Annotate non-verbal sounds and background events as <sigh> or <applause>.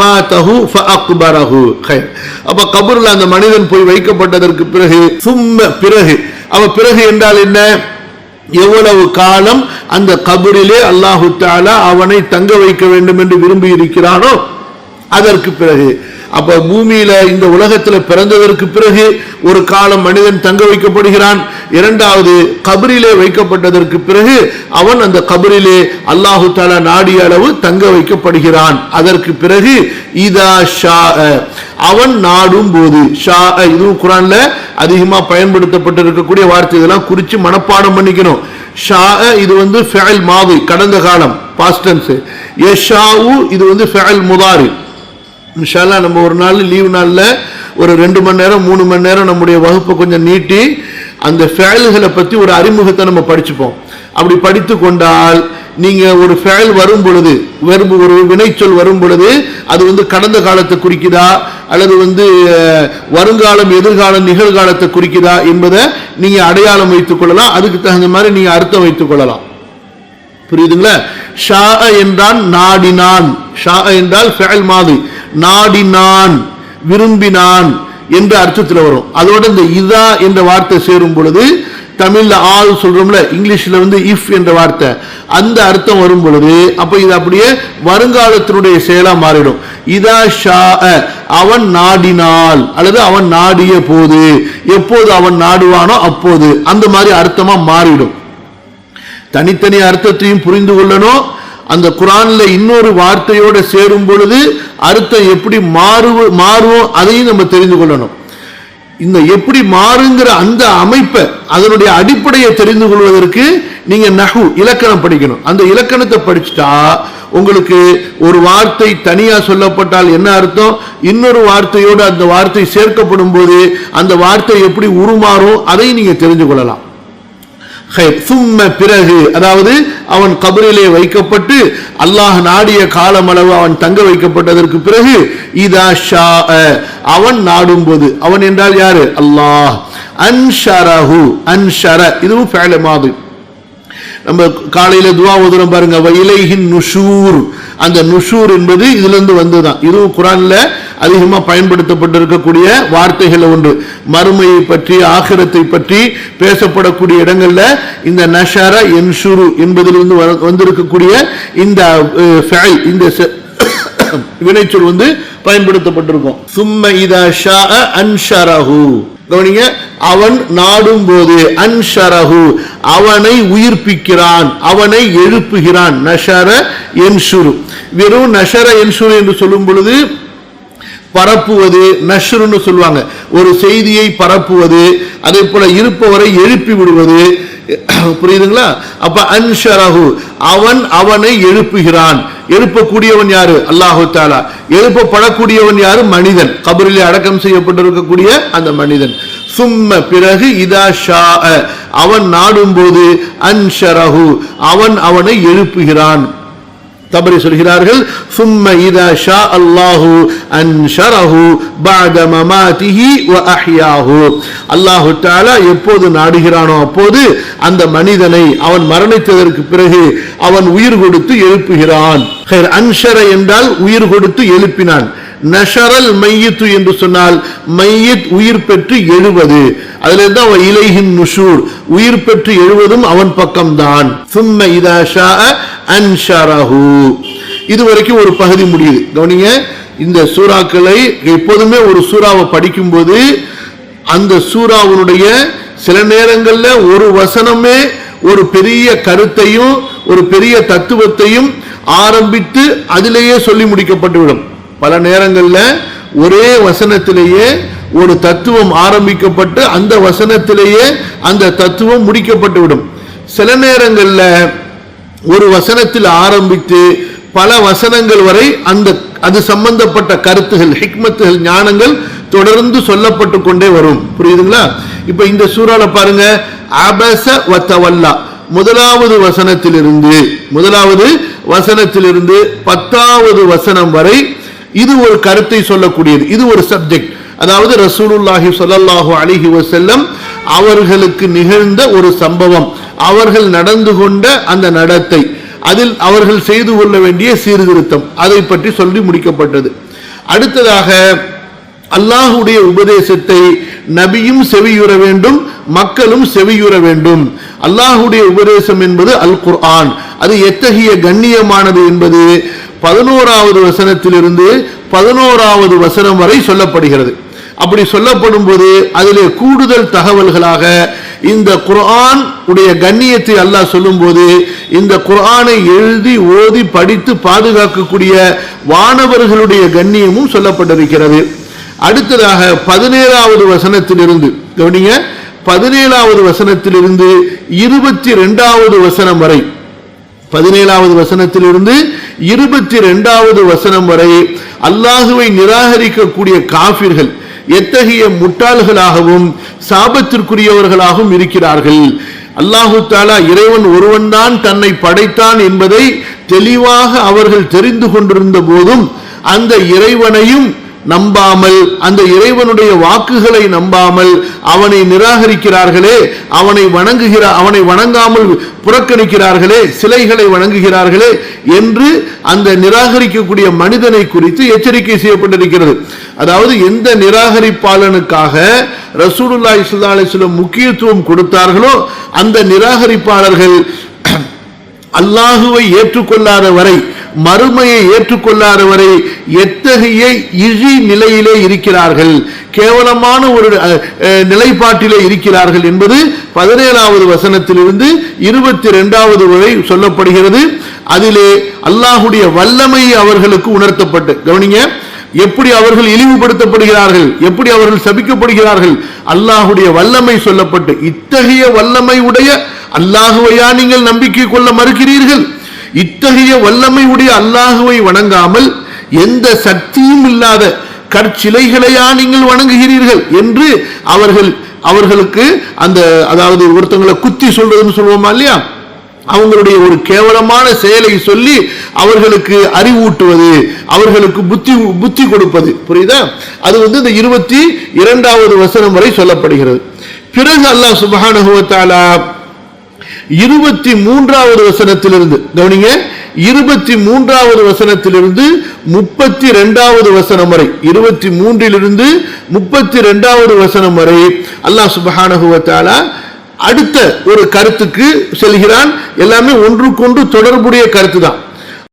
அமாதஹு ஃபஅக்பரஹு. ஹைர். அப்ப கபூர்ல அந்த மனிதன் போய் வைக்கப்பட்டதற்கு பிறகு சும்ம பிறகு. அவ பிறகு என்றால் என்ன? எவ்வளவு காலம் அந்த கபரிலே அல்லாஹு தாலா அவனை தங்க வைக்க வேண்டும் என்று விரும்பி இருக்கிறானோ அதற்கு பிறகு. அப்போ பூமியில இந்த உலகத்தில் பிறந்ததற்கு பிறகு ஒரு காலம் மனிதன் தங்க வைக்கப்படுகிறான். இரண்டாவது கபரிலே வைக்கப்பட்டதற்கு பிறகு அவன் அந்த கபரிலே அல்லாஹு தாலா நாடிய அளவு தங்க வைக்கப்படுகிறான். அதற்கு பிறகு இதா ஷா அவன் நாடும் போது ஷா இதுவும் குரான்ல அதிகமாக பயன்படுத்தப்பட்டிருக்கக்கூடிய வார்த்தை இதெல்லாம் குறித்து மனப்பாடம் பண்ணிக்கணும். ஷா இது வந்து ஃபேல் மாவி கடந்த காலம் பாஸ்டன்ஸ் யஷாவு இது வந்து ஃபேல் முதாரி. இன்ஷால்லா நம்ம ஒரு நாள் லீவ் நாளில் ஒரு ரெண்டு மணி நேரம் மூணு மணி நேரம் நம்முடைய வகுப்பை கொஞ்சம் நீட்டி அந்த ஃபேல்களை பற்றி ஒரு அறிமுகத்தை நம்ம படிச்சுப்போம். அப்படி படித்து கொண்டால் நீங்கள் ஒரு ஃபேல் வரும் பொழுது வெறும் ஒரு வினைச்சொல் வரும் பொழுது அது வந்து கடந்த காலத்தை குறிக்குதா? அல்லது வந்து வருங்காலம் எதிர்காலம் நிகழ்காலத்தை குறிக்குதா? என்பதை நீங்கள் அடையாளம் வைத்துக் கொள்ளலாம். அதுக்கு தகுந்த மாதிரி நீங்கள் அர்த்தம் வைத்துக் கொள்ளலாம். புரியுதுங்களா? ஷா என்றான் நாடினான். ஷா என்றால் ஃபேல் மாது. நாடினான் விரும்பினான் என்ற அர்த்தத்தில் வரும். அதோட இந்த இதா என்ற வார்த்தை சேரும் பொழுது தமிழ்ல ஆள் சொல்றோம்ல இங்கிலீஷ்ல வந்து இஃப் என்ற வார்த்தை அந்த அர்த்தம் வரும் பொழுது அப்ப இது அப்படியே வருங்காலத்தினுடைய செயலா மாறிடும். இதா ஷா அவன் நாடினால் அல்லது அவன் நாடிய போது எப்போது அவன் நாடுவானோ அப்போது அந்த மாதிரி அர்த்தமா மாறிடும். தனித்தனி அர்த்தத்தையும் புரிந்து கொள்ளணும் அந்த குரான்ல இன்னொரு வார்த்தையோட சேரும் பொழுது அர்த்தம் எப்படி மாறு மாறுவோம் அதையும் நம்ம தெரிந்து கொள்ளணும். இந்த எப்படி மாறுங்கிற அந்த அமைப்பை அதனுடைய அடிப்படையை தெரிந்து கொள்வதற்கு நீங்க நகு இலக்கணம் படிக்கணும். அந்த இலக்கணத்தை படிச்சுட்டா உங்களுக்கு ஒரு வார்த்தை தனியா சொல்லப்பட்டால் என்ன அர்த்தம்? இன்னொரு வார்த்தையோடு அந்த வார்த்தை சேர்க்கப்படும் போது அந்த வார்த்தை எப்படி உருமாறும் அதையும் நீங்க தெரிந்து கொள்ளலாம். சும்ம பிறகு அதாவது அவன் கபரிலே வைக்கப்பட்டு அல்லாஹ் நாடிய காலமளவு அவன் தங்க வைக்கப்பட்டதற்கு பிறகு இதா ஷா அவன் நாடும்போது அவன் என்றால் யாரு? அல்லாஹ். அன்ஷரஹு அன்ஷர இதுவும் ஃபேல மாது. நம்ம காலையில துவா ஓதுறோம் பாருங்க வயலைஹின் நுஷூர். அந்த நுஷூர் என்பது இதுல இருந்து வந்ததுதான். இதுவும் குரான்ல அதிகமாக பயன்படுத்தப்பட்டிருக்கக்கூடிய வார்த்தைகள் ஒன்று மறுமையை பற்றி ஆகிரத்தை பற்றி பேசப்படக்கூடிய இடங்களில் இந்த நஷர என்ஷுரு என்பதிலிருந்து வந்திருக்கக்கூடிய இந்த இந்த <coughs> வினைச்சொல் வந்து பயன்படுத்தப்பட்டிருக்கும். சும்ம இதா ஷா அன்ஷரஹு. கவனிங்க அவன் நாடும் போது அன்ஷரஹு அவனை உயிர்ப்பிக்கிறான் அவனை எழுப்புகிறான் நஷர என்ஷுரு. வெறும் நஷர என்ஷுரு என்று சொல்லும் பொழுது பரப்புவது நஷ்ருன்னு சொல்லுவாங்க. ஒரு செய்தியை பரப்புவது அதே போல இருப்பவரை எழுப்பி விடுவது. புரியுதுங்களா? அப்ப அன்ஷரஹு அவன் அவனை எழுப்புகிறான். எழுப்பக்கூடியவன் யாரு? அல்லாஹு தாலா எழுப்பப்படக்கூடியவன் யாரு? மனிதன். கபரிலே அடக்கம் செய்யப்பட்டிருக்கக்கூடிய அந்த மனிதன். சும்ம பிறகு இதா ஷா அவன் நாடும்போது அன்ஷரஹு அவன் அவனை எழுப்புகிறான். தபரி சொல்கிறார்கள் சும்ம இதா ஷா அல்லாஹு அன்ஷரஹு பஅத மமாதிஹி வ அஹ்யாஹு அல்லாஹு எப்போது நாடுகிறானோ அப்போது அந்த மனிதனை அவன் மரணித்ததற்கு பிறகு அவன் உயிர் கொடுத்து எழுப்புகிறான். ஹைர், அன்ஷர என்றால் உயிர் கொடுத்து எழுப்பினான். நஷரல் மையத்து என்று சொன்னால் மையத் உயிர் பெற்று எழுவது. அதுல இருந்து அவன் இலைஹின் நுஷூர். உயிர் பெற்று எழுவதும் அவன் பக்கம்தான். சும்ம இதா ஷா அன்ஷரஹு. இது வரைக்கும் ஒரு பகுதி முடியுது. கவனிங்க இந்த சூறாக்களை எப்போதுமே ஒரு சூறாவை படிக்கும்போது அந்த சூறாவினுடைய சில நேரங்களில் ஒரு வசனமே ஒரு பெரிய கருத்தையும் ஒரு பெரிய தத்துவத்தையும் ஆரம்பித்து அதிலேயே சொல்லி முடிக்கப்பட்டுவிடும். பல நேரங்களில் ஒரே வசனத்திலேயே ஒரு தத்துவம் ஆரம்பிக்கப்பட்டு அந்த வசனத்திலேயே அந்த தத்துவம் முடிக்கப்பட்டுவிடும். சில நேரங்களில் ஒரு வசனத்தில் ஆரம்பித்து பல வசனங்கள் வரை அந்த அது சம்பந்தப்பட்ட கருத்துகள் ஹிக்மத்துகள் ஞானங்கள் தொடர்ந்து சொல்லப்பட்டு கொண்டே வரும். புரியுதுங்களா? இப்ப இந்த சூறால பாருங்க அபச வத்தவல்லா முதலாவது வசனத்திலிருந்து முதலாவது வசனத்திலிருந்து பத்தாவது வசனம் வரை இது ஒரு கருத்தை சொல்லக்கூடியது. இது ஒரு சப்ஜெக்ட் அதாவது ரசூலுல்லாஹி சொல்லல்லாஹு அலிஹி வசல்லம் அவர்களுக்கு நிகழ்ந்த ஒரு சம்பவம். அவர்கள் நடந்து கொண்ட அந்த நடத்தை. அதில் அவர்கள் செய்து கொள்ள வேண்டிய சீர்திருத்தம். அதை பற்றி சொல்லி முடிக்கப்பட்டது. அடுத்ததாக அல்லாஹுடைய உபதேசத்தை நபியும் செவியுற வேண்டும் மக்களும் செவியுற வேண்டும். அல்லாஹுடைய உபதேசம் என்பது அல் குர்ஆன் அது எத்தகைய கண்ணியமானது என்பது பதினோராவது வசனத்திலிருந்து பதினோராவது வசனம் வரை சொல்லப்படுகிறது. அப்படி சொல்லப்படும் போது அதிலே கூடுதல் தகவல்களாக இந்த குர்ஆன் உடைய கண்ணியத்தை அல்லாஹ் சொல்லும்போது இந்த குர்ஆனை எழுதி ஓதி படித்து பாதுகாக்கக்கூடிய வானவர்களுடைய கண்ணியமும் சொல்லப்பட்டிருக்கிறது. அடுத்ததாக பதினேழாவது வசனத்திலிருந்து கவனிங்க பதினேழாவது வசனத்திலிருந்து இருபத்தி ரெண்டாவது வசனம் வரை பதினேழாவது வசனத்திலிருந்து இருபத்தி ரெண்டாவது வசனம் வரை அல்லாஹுவை நிராகரிக்கக்கூடிய காபிர்கள் எத்தகைய முட்டாள்களாகவும் சாபத்திற்குரியவர்களாகவும் இருக்கிறார்கள். அல்லாஹு தாலா இறைவன் ஒருவன்தான் தன்னை படைத்தான் என்பதை தெளிவாக அவர்கள் தெரிந்து கொண்டிருந்த போதும் அந்த இறைவனையும் நம்பாமல் அந்த இறைவனுடைய வாக்குகளை நம்பாமல் அவனை நிராகரிக்கிறார்களே அவனை வணங்குகிற அவனை வணங்காமல் புறக்கணிக்கிறார்களே சிலைகளை வணங்குகிறார்களே என்று அந்த நிராகரிக்கக்கூடிய மனிதனை குறித்து எச்சரிக்கை செய்யப்பட்டிருக்கிறது. அதாவது எந்த நிராகரிப்பாளனுக்காக ரசூலுல்லா ஸல்லல்லாஹு சில முக்கியத்துவம் கொடுத்தார்களோ அந்த நிராகரிப்பாளர்கள் அல்லாஹுவை ஏற்றுக்கொள்ளாத வரை மறுமையை ஏற்றுக்கொள்ளாத வரை எத்தகைய இழி நிலையிலே இருக்கிறார்கள்? கேவலமான ஒரு அஹ், நிலைப்பாட்டிலே இருக்கிறார்கள் என்பது பதினேழாவது வசனத்திலிருந்து இருபத்தி ரெண்டாவது வரை சொல்லப்படுகிறது. அதிலே அல்லாஹுடைய வல்லமை அவர்களுக்கு உணர்த்தப்பட்டு கவனிங்க எப்படி அவர்கள் இழிவுபடுத்தப்படுகிறார்கள் எப்படி அவர்கள் சபிக்கப்படுகிறார்கள் அல்லாஹுடைய வல்லமை சொல்லப்பட்டு இத்தகைய வல்லமை உடைய அல்லாஹுவையா நீங்கள் நம்பிக்கை கொள்ள மறுக்கிறீர்கள்? இத்தகைய வல்லமை உடைய அல்லாஹுவை வணங்காமல் எந்த சக்தியும் இல்லாத கற்சிலைகளையா நீங்கள் வணங்குகிறீர்கள் என்று அவர்கள் அவர்களுக்கு அந்த அதாவது ஒருத்தங்களை குத்தி சொல்றதுன்னு சொல்லுவோமா இல்லையா? அவங்களுடைய ஒரு கேவலமான செயலை சொல்லி அவர்களுக்கு அறிவூட்டுவது அவர்களுக்கு புத்தி புத்தி கொடுப்பது. புரியுதா? அது வந்து இந்த இருபத்தி இரண்டாவது வசனம் வரை சொல்லப்படுகிறது. பிறகு அல்லாஹ் சுப்ஹானஹு இருபத்தி மூன்றாவது வசனத்திலிருந்து கவனிங்க இருபத்தி மூன்றாவது வசனத்திலிருந்து முப்பத்தி ரெண்டாவது வசனம் வரை இருபத்தி மூன்றிலிருந்து முப்பத்தி ரெண்டாவது வசனம் வரை அல்லாஹ் சுப்ஹானஹு அடுத்த ஒரு கருத்துக்கு செல்கிறான். எல்லாமே ஒன்றுக்கொன்று தொடர்புடைய கருத்து தான்